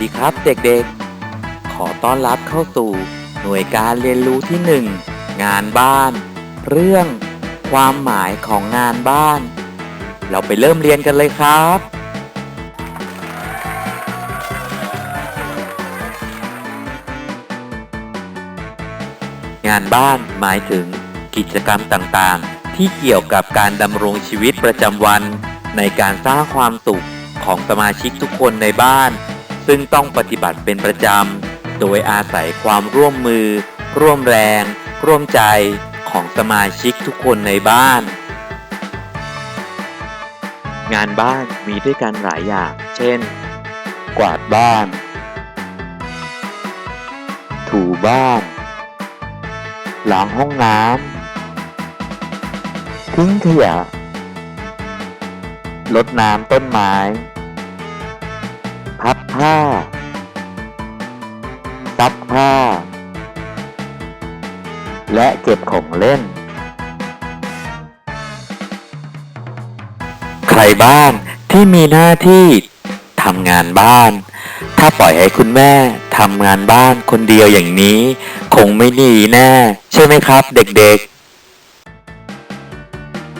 ดีครับเด็กๆ ขอต้อนรับเข้าสู่หน่วยการเรียนรู้ที่หนึ่งงานบ้าน เรื่อง ความหมายของงานบ้าน เราไปเริ่มเรียนกันเลยครับ งานบ้านหมายถึงกิจกรรมต่างๆ ที่เกี่ยวกับการดำรงชีวิตประจำวัน ในการสร้างความสุขของสมาชิกทุกคนในบ้าน ซึ่งต้องปฏิบัติเป็นประจำ โดยอาศัยความร่วมมือ ร่วมแรง ร่วมใจของสมาชิกทุกคนในบ้าน งานบ้านมีด้วยกันหลายอย่าง เช่น กวาดบ้าน ถูบ้าน ล้างห้องน้ำทิ้งขยะรดน้ำต้นไม้ พับผ้าซักผ้า และเก็บของเล่น ใครบ้างที่มีหน้าที่ทำงานบ้าน ถ้าปล่อยให้คุณแม่ทำงานบ้านคนเดียวอย่างนี้ คงไม่ดีแน่ ใช่ไหมครับ เด็ก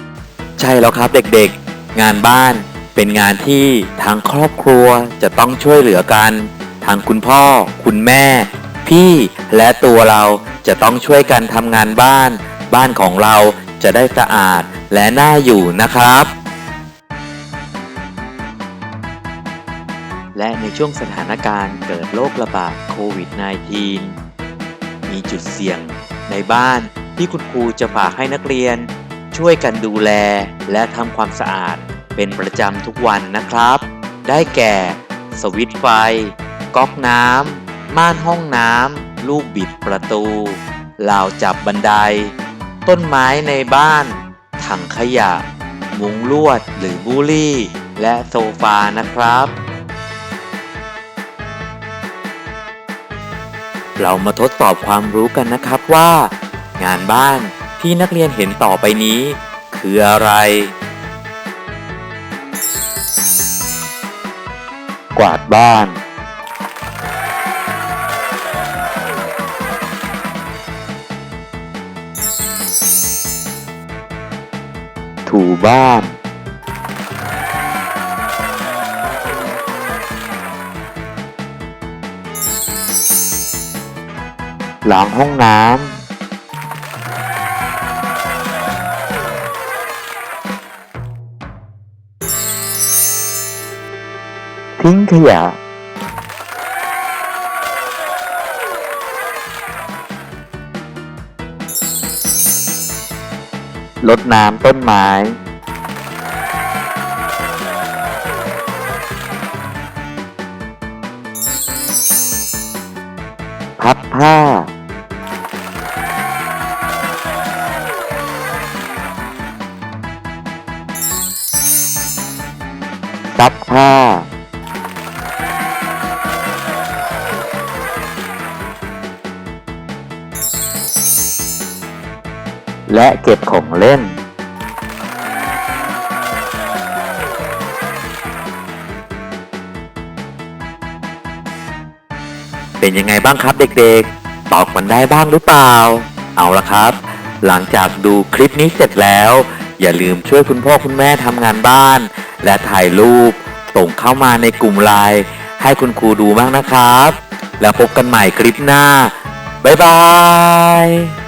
ๆ ใช่แล้วครับเด็กๆ งานบ้าน เป็นงานที่ทางครอบครัวจะต้องช่วยเหลือกัน ทางคุณพ่อ คุณแม่ พี่และตัวเราจะต้องช่วยกันทำงานบ้าน บ้านของเราจะได้สะอาดและน่าอยู่นะครับ และในช่วงสถานการณ์เกิดโรคระบาดโควิด -19 มีจุดเสี่ยงในบ้านที่คุณครูจะฝากให้นักเรียน ช่วยกันดูแลและทำความสะอาด เป็นประจำทุกวันนะครับ ได้แก่ สวิตไฟ ก๊อกน้ำ ม่านห้องน้ำ ลูกบิดประตูราวจับบันได ต้นไม้ในบ้าน ถังขยะ มุงลวดหรือบูลี่ และโซฟานะครับ เรามาทดสอบความรู้กันนะครับว่า งานบ้านที่นักเรียนเห็นต่อไปนี้ คืออะไร กวาดบ้าน ถูบ้าน ล้างห้องน้ำ ทิ้งขยะรดน้ำต้นไม้ พับผ้า ซักผ้า และเก็บของเล่น เป็นยังไงบ้างครับเด็กๆ ตอบมันได้บ้างหรือเปล่า เอาละครับ หลังจากดูคลิปนี้เสร็จแล้ว อย่าลืมช่วยคุณพ่อคุณแม่ทำงานบ้าน และถ่ายรูปส่งเข้ามาในกลุ่มไลน์ให้คุณครูดูบ้างนะครับ แล้วพบกันใหม่คลิปหน้า บ๊ายบาย